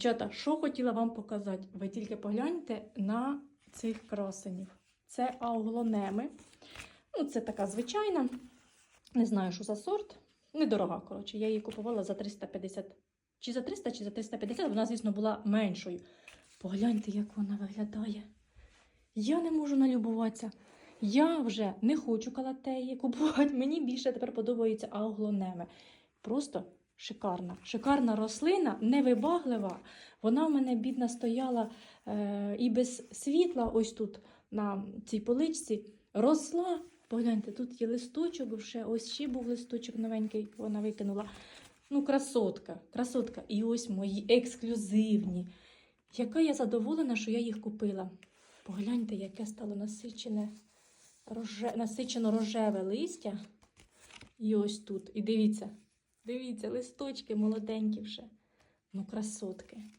Дівчата, що хотіла вам показати? Ви тільки погляньте на цих красенів. Це ауглонеми. Ну, це така звичайна. Не знаю, що за сорт. Недорога, коротше. Я її купувала за 350. Чи за 300, чи за 350. Вона, звісно, була меншою. Погляньте, як вона виглядає. Я не можу налюбуватися. Я вже не хочу калатеї купувати. Мені більше тепер подобаються ауглонеми. Просто шикарна. Шикарна рослина, невибаглива. Вона в мене бідна стояла е, і без світла, ось тут на цій поличці, росла. Погляньте, тут є листочок, вже ось ще був листочок новенький, вона викинула. Ну, красотка, красотка. І ось мої ексклюзивні. Яка я задоволена, що я їх купила. Погляньте, яке стало насичене, роже... насичено рожеве листя. І ось тут. І дивіться, дивіться, листочки молоденькі вже. Ну, красотки.